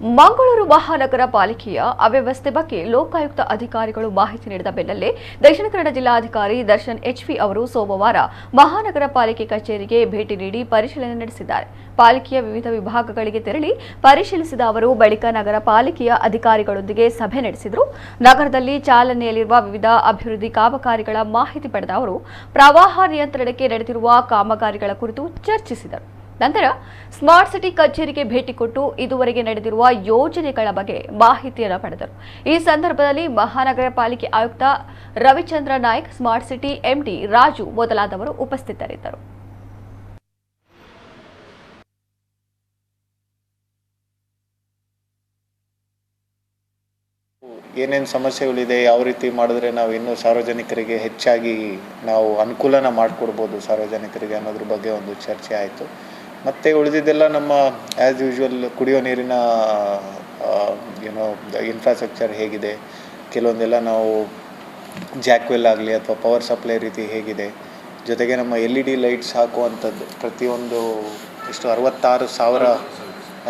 ಮಂಗಳೂರು ಮಹಾನಗರ ಪಾಲಿಕೆಯ ಅವ್ಯವಸ್ಥೆ ಬಗ್ಗೆ ಲೋಕಾಯುಕ್ತ ಅಧಿಕಾರಿಗಳು ಮಾಹಿತಿ ನೀಡಿದ ಬೆನ್ನಲ್ಲೇ ದಕ್ಷಿಣ ಕನ್ನಡ ಜಿಲ್ಲಾಧಿಕಾರಿ ದರ್ಶನ್ ಎಚ್ವಿ ಅವರು ಸೋಮವಾರ ಮಹಾನಗರ ಪಾಲಿಕೆ ಕಚೇರಿಗೆ ಭೇಟಿ ನೀಡಿ ಪರಿಶೀಲನೆ ನಡೆಸಿದ್ದಾರೆ. ಪಾಲಿಕೆಯ ವಿವಿಧ ವಿಭಾಗಗಳಿಗೆ ತೆರಳಿ ಪರಿಶೀಲಿಸಿದ ಅವರು ಬಳಿಕ ನಗರ ಪಾಲಿಕೆಯ ಅಧಿಕಾರಿಗಳೊಂದಿಗೆ ಸಭೆ ನಡೆಸಿದರು. ನಗರದಲ್ಲಿ ಚಾಲನೆಯಲ್ಲಿರುವ ವಿವಿಧ ಅಭಿವೃದ್ಧಿ ಕಾಮಗಾರಿಗಳ ಮಾಹಿತಿ ಪಡೆದ ಅವರು, ಪ್ರವಾಹ ನಿಯಂತ್ರಣಕ್ಕೆ ನಡೆದಿರುವ ಕಾಮಗಾರಿಗಳ ಕುರಿತು ಚರ್ಚಿಸಿದರು. ನಂತರ ಸ್ಮಾರ್ಟ್ ಸಿಟಿ ಕಚೇರಿಗೆ ಭೇಟಿ ಕೊಟ್ಟು ಇದುವರೆಗೆ ನಡೆದಿರುವ ಯೋಜನೆಗಳ ಬಗ್ಗೆ ಮಾಹಿತಿಯನ್ನು ಪಡೆದರು. ಈ ಸಂದರ್ಭದಲ್ಲಿ ಮಹಾನಗರ ಪಾಲಿಕೆ ಆಯುಕ್ತ Ravichandra Naik, smart city MD Raju ಮೊದಲಾದವರು ಉಪಸ್ಥಿತರಿದ್ದರು. ಏನೇನು ಸಮಸ್ಯೆಗಳಿದೆ, ಯಾವ ರೀತಿ ಮಾಡಿದ್ರೆ ನಾವು ಇನ್ನೂ ಸಾರ್ವಜನಿಕರಿಗೆ ಹೆಚ್ಚಾಗಿ ನಾವು ಅನುಕೂಲನ ಮಾಡಿಕೊಡ್ಬೋದು ಸಾರ್ವಜನಿಕರಿಗೆ ಅನ್ನೋದ್ರ ಬಗ್ಗೆ ಒಂದು ಚರ್ಚೆ ಆಯಿತು. ಮತ್ತು ಉಳಿದಿದ್ದೆಲ್ಲ ನಮ್ಮ ಆ್ಯಸ್ ಯೂಶ್ವಲ್ ಕುಡಿಯೋ ನೀರಿನ ಏನೋ ಇನ್ಫ್ರಾಸ್ಟ್ರಕ್ಚರ್ ಹೇಗಿದೆ. ಕೆಲವೊಂದೆಲ್ಲ ನಾವು ಜಾಕ್ವೆಲ್ ಆಗಲಿ ಅಥವಾ ಪವರ್ ಸಪ್ಲೈ ರೀತಿ ಹೇಗಿದೆ. ಜೊತೆಗೆ ನಮ್ಮ ಎಲ್ ಇ ಡಿ ಲೈಟ್ಸ್ ಹಾಕುವಂಥದ್ದು ಪ್ರತಿಯೊಂದು ಎಷ್ಟು, ಅರವತ್ತಾರು ಸಾವಿರ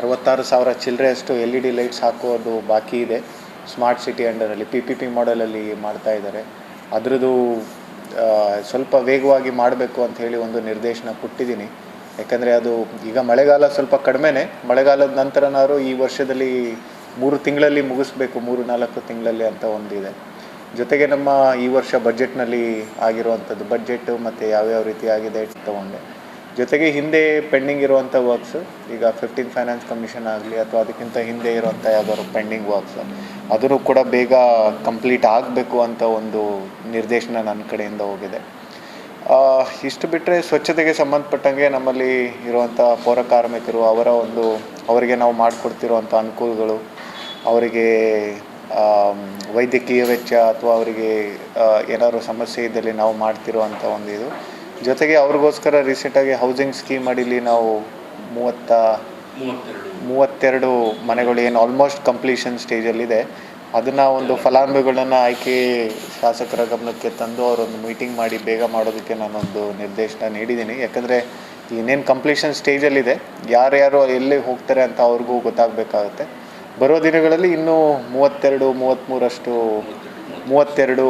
ಅರವತ್ತಾರು ಸಾವಿರ ಚಿಲ್ಲರೆಯಷ್ಟು ಎಲ್ ಇ ಡಿ ಲೈಟ್ಸ್ ಹಾಕೋದು ಬಾಕಿ ಇದೆ. ಸ್ಮಾರ್ಟ್ ಸಿಟಿ ಅಂಡರಲ್ಲಿ ಪಿ ಪಿ ಪಿ ಮಾಡೆಲಲ್ಲಿ ಮಾಡ್ತಾ ಇದ್ದಾರೆ. ಅದರದ್ದು ಸ್ವಲ್ಪ ವೇಗವಾಗಿ ಮಾಡಬೇಕು ಅಂತ ಹೇಳಿ ಒಂದು ನಿರ್ದೇಶನ ಕೊಟ್ಟಿದ್ದೀನಿ. ಯಾಕಂದರೆ ಅದು ಈಗ ಮಳೆಗಾಲ ಸ್ವಲ್ಪ ಕಡಿಮೆನೇ. ಮಳೆಗಾಲದ ನಂತರನಾದ್ರು ಈ ವರ್ಷದಲ್ಲಿ ಮೂರು ತಿಂಗಳಲ್ಲಿ ಮುಗಿಸ್ಬೇಕು, ಮೂರು ನಾಲ್ಕು ತಿಂಗಳಲ್ಲಿ ಅಂತ ಒಂದಿದೆ. ಜೊತೆಗೆ ನಮ್ಮ ಈ ವರ್ಷ ಬಜೆಟ್ನಲ್ಲಿ ಆಗಿರುವಂಥದ್ದು ಬಡ್ಜೆಟ್ ಮತ್ತು ಯಾವ್ಯಾವ ರೀತಿ ಆಗಿದೆ ತೊಗೊಂಡೆ. ಜೊತೆಗೆ ಹಿಂದೆ ಪೆಂಡಿಂಗ್ ಇರುವಂಥ ವರ್ಕ್ಸ್ ಈಗ ಫಿಫ್ಟೀನ್ ಫೈನಾನ್ಸ್ ಕಮಿಷನ್ ಆಗಲಿ ಅಥವಾ ಅದಕ್ಕಿಂತ ಹಿಂದೆ ಇರುವಂಥ ಯಾವ್ದಾದ್ರು ಪೆಂಡಿಂಗ್ ವರ್ಕ್ಸ್ ಅದನ್ನು ಕೂಡ ಬೇಗ ಕಂಪ್ಲೀಟ್ ಆಗಬೇಕು ಅಂತ ಒಂದು ನಿರ್ದೇಶನ ನನ್ನ ಕಡೆಯಿಂದ ಹೋಗಿದೆ. ಇಷ್ಟು ಬಿಟ್ಟರೆ ಸ್ವಚ್ಛತೆಗೆ ಸಂಬಂಧಪಟ್ಟಂಗೆ ನಮ್ಮಲ್ಲಿ ಇರುವಂಥ ಪೌರ ಕಾರ್ಮಿಕರು ಅವರ ಒಂದು ಅವರಿಗೆ ನಾವು ಮಾಡಿಕೊಡ್ತಿರುವಂಥ ಅನುಕೂಲಗಳು ಅವರಿಗೆ ವೈದ್ಯಕೀಯ ವೆಚ್ಚ ಅಥವಾ ಅವರಿಗೆ ಏನಾದರೂ ಏನಾದ್ರು ಸಮಸ್ಯೆ ಇದ್ದಲ್ಲಿ ನಾವು ಮಾಡ್ತಿರುವಂಥ ಒಂದು ಇದು. ಜೊತೆಗೆ ಅವ್ರಿಗೋಸ್ಕರ ರೀಸೆಂಟಾಗಿ ಹೌಸಿಂಗ್ ಸ್ಕೀಮ್ ಅಡಿಲಿ ನಾವು ಮೂವತ್ತ ಮೂವತ್ತೆರಡು. ಮನೆಗಳು ಏನು ಆಲ್ಮೋಸ್ಟ್ ಕಂಪ್ಲೀಷನ್ ಸ್ಟೇಜಲ್ಲಿದೆ ಅದನ್ನು ಒಂದು ಫಲಾನುಭವಿಗಳನ್ನ ಆಯ್ಕೆ ಶಾಸಕರ ಗಮನಕ್ಕೆ ತಂದು ಅವರೊಂದು ಮೀಟಿಂಗ್ ಮಾಡಿ ಬೇಗ ಮಾಡೋದಕ್ಕೆ ನಾನೊಂದು ನಿರ್ದೇಶನ ನೀಡಿದ್ದೀನಿ. ಯಾಕಂದರೆ ಇನ್ನೇನು ಕಂಪ್ಲೀಷನ್ ಸ್ಟೇಜಲ್ಲಿದೆ ಯಾರ್ಯಾರು ಎಲ್ಲಿ ಹೋಗ್ತಾರೆ ಅಂತ ಅವ್ರಿಗೂ ಗೊತ್ತಾಗಬೇಕಾಗುತ್ತೆ. ಬರೋ ದಿನಗಳಲ್ಲಿ ಇನ್ನೂ ಮೂವತ್ತೆರಡು ಮೂವತ್ತ್ಮೂರಷ್ಟು ಮೂವತ್ತೆರಡು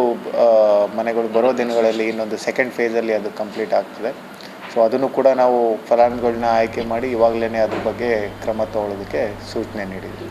ಮನೆಗಳು ಬರೋ ದಿನಗಳಲ್ಲಿ ಇನ್ನೊಂದು ಸೆಕೆಂಡ್ ಫೇಸಲ್ಲಿ ಅದು ಕಂಪ್ಲೀಟ್ ಆಗ್ತದೆ. ಸೊ ಅದನ್ನು ಕೂಡ ನಾವು ಫಲಾನುಗಳನ್ನ ಆಯ್ಕೆ ಮಾಡಿ ಇವಾಗಲೇ ಅದ್ರ ಬಗ್ಗೆ ಕ್ರಮ ತಗೊಳ್ಳೋದಕ್ಕೆ ಸೂಚನೆ ನೀಡಿದ್ವಿ